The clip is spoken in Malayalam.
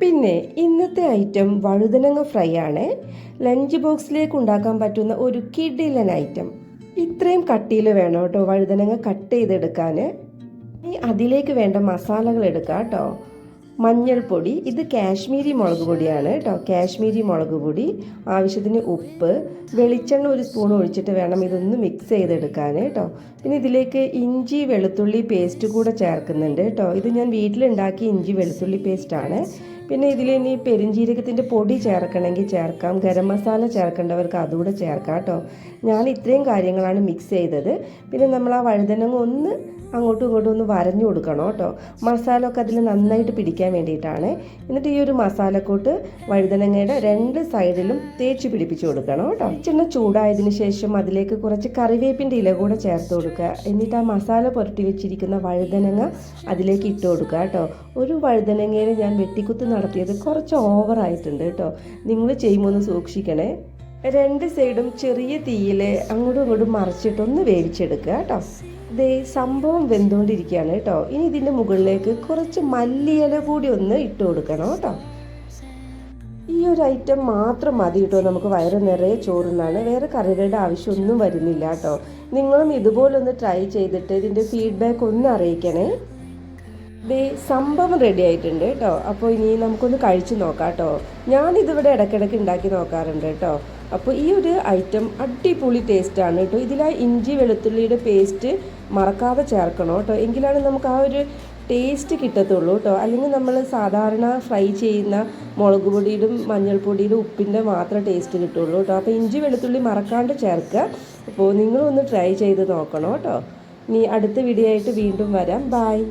പിന്നെ ഇന്നത്തെ ഐറ്റം വഴുതനങ്ങ ഫ്രൈ ആണ് ലഞ്ച് ബോക്സിലേക്ക് ഉണ്ടാക്കാൻ പറ്റുന്ന ഒരു കിഡിലൻ ഐറ്റം ഇത്രയും കട്ടിയിൽ വേണം കേട്ടോ വഴുതനങ്ങ കട്ട് ചെയ്തെടുക്കാൻ ഇനി അതിലേക്ക് വേണ്ട മസാലകൾ എടുക്കാം കേട്ടോ. മഞ്ഞൾപ്പൊടി. ഇത് കാശ്മീരി മുളക് പൊടിയാണ് കേട്ടോ. കാശ്മീരി മുളക് പൊടി ആവശ്യത്തിന് ഉപ്പ് വെളിച്ചെണ്ണ ഒരു സ്പൂൺ ഒഴിച്ചിട്ട് വേണം ഇതൊന്ന് മിക്സ് ചെയ്തെടുക്കാൻ കേട്ടോ. പിന്നെ ഇതിലേക്ക് ഇഞ്ചി വെളുത്തുള്ളി പേസ്റ്റ് കൂടെ ചേർക്കുന്നുണ്ട് കേട്ടോ. ഇത് ഞാൻ വീട്ടിലുണ്ടാക്കിയ ഇഞ്ചി വെളുത്തുള്ളി പേസ്റ്റാണ് പിന്നെ ഇതിൽ ഇനി പെരിഞ്ജീരകത്തിന്റെ പൊടി ചേർക്കണമെങ്കിൽ ചേർക്കാം. ഗരം മസാല ചേർക്കേണ്ടവർക്ക് അതുകൂടെ ചേർക്കാം കേട്ടോ. ഞാൻ ഇത്രയും കാര്യങ്ങളാണ് മിക്സ് ചെയ്തത്. പിന്നെ നമ്മൾ ആ വഴുതനങ്ങ ഒന്ന് അങ്ങോട്ടും ഇങ്ങോട്ടും ഒന്ന് വരഞ്ഞു കൊടുക്കണം കേട്ടോ. മസാല ഒക്കെ അതിൽ നന്നായിട്ട് പിടിക്കാൻ വേണ്ടിയിട്ടാണ്. എന്നിട്ട് ഈ ഒരു മസാലക്കൂട്ട് വഴുതനങ്ങയുടെ രണ്ട് സൈഡിലും തേച്ച് പിടിപ്പിച്ച് കൊടുക്കണം കേട്ടോ. ചെണ്ണ ചൂടായതിന് ശേഷം അതിലേക്ക് കുറച്ച് കറിവേപ്പിന്റെ ഇല കൂടെ ചേർത്ത് കൊടുക്കുക. എന്നിട്ട് ആ മസാല പുരട്ടി വെച്ചിരിക്കുന്ന വഴുതനങ്ങ അതിലേക്ക് ഇട്ട് കൊടുക്കുക കേട്ടോ. ഒരു വഴുതനങ്ങയിൽ ഞാൻ വെട്ടിക്കുത്ത് നടത്തിയത് കുറച്ച് ഓവറായിട്ടുണ്ട് കേട്ടോ. നിങ്ങൾ ചെയ്യുമ്പോൾ ഒന്ന് സൂക്ഷിക്കണേ. രണ്ട് സൈഡും ചെറിയ തീയിൽ അങ്ങോട്ടും ഇങ്ങോട്ടും മറിച്ചിട്ടൊന്ന് വേവിച്ചെടുക്കുക കേട്ടോ. ദേ സംഭവം വെന്തുകൊണ്ടിരിക്കുകയാണ് കേട്ടോ. ഇനി ഇതിന്റെ മുകളിലേക്ക് കുറച്ച് മല്ലിയില കൂടി ഒന്ന് ഇട്ട് കൊടുക്കണം കേട്ടോ. ഈ ഒരു ഐറ്റം മാത്രം മതി കേട്ടോ. നമുക്ക് വയറ് നിറയെ ചോറുന്നാണ്. വേറെ കറികളുടെ ആവശ്യമൊന്നും വരുന്നില്ല കേട്ടോ. നിങ്ങളും ഇതുപോലൊന്ന് ട്രൈ ചെയ്തിട്ട് ഇതിന്റെ ഫീഡ്ബാക്ക് ഒന്ന് അറിയിക്കണേ. ദേ സംഭവം റെഡി ആയിട്ടുണ്ട് കേട്ടോ. അപ്പോൾ ഇനി നമുക്കൊന്ന് കഴിച്ചു നോക്കാം കേട്ടോ. ഞാനിതിവിടെ ഇടയ്ക്കിടയ്ക്ക് ഉണ്ടാക്കി നോക്കാറുണ്ട് കേട്ടോ. അപ്പോൾ ഈ ഒരു ഐറ്റം അടിപൊളി ടേസ്റ്റാണ് കേട്ടോ. ഇതിൽ ആ ഇഞ്ചി വെളുത്തുള്ളിയുടെ പേസ്റ്റ് മറക്കാതെ ചേർക്കണം കേട്ടോ. എങ്കിലാണ് നമുക്ക് ആ ഒരു ടേസ്റ്റ് കിട്ടത്തുള്ളൂ കേട്ടോ. അല്ലെങ്കിൽ നമ്മൾ സാധാരണ ഫ്രൈ ചെയ്യുന്ന മുളക് പൊടിയിലും മഞ്ഞൾപ്പൊടിയിലും ഉപ്പിന്റെ മാത്രം ടേസ്റ്റ് കിട്ടുള്ളൂ കേട്ടോ. അപ്പോൾ ഇഞ്ചി വെളുത്തുള്ളി മറക്കാണ്ട് ചേർക്കുക. അപ്പോൾ നിങ്ങളൊന്ന് ട്രൈ ചെയ്ത് നോക്കണം കേട്ടോ. ഇനി അടുത്ത വീഡിയോ ആയിട്ട് വീണ്ടും വരാം. ബായ്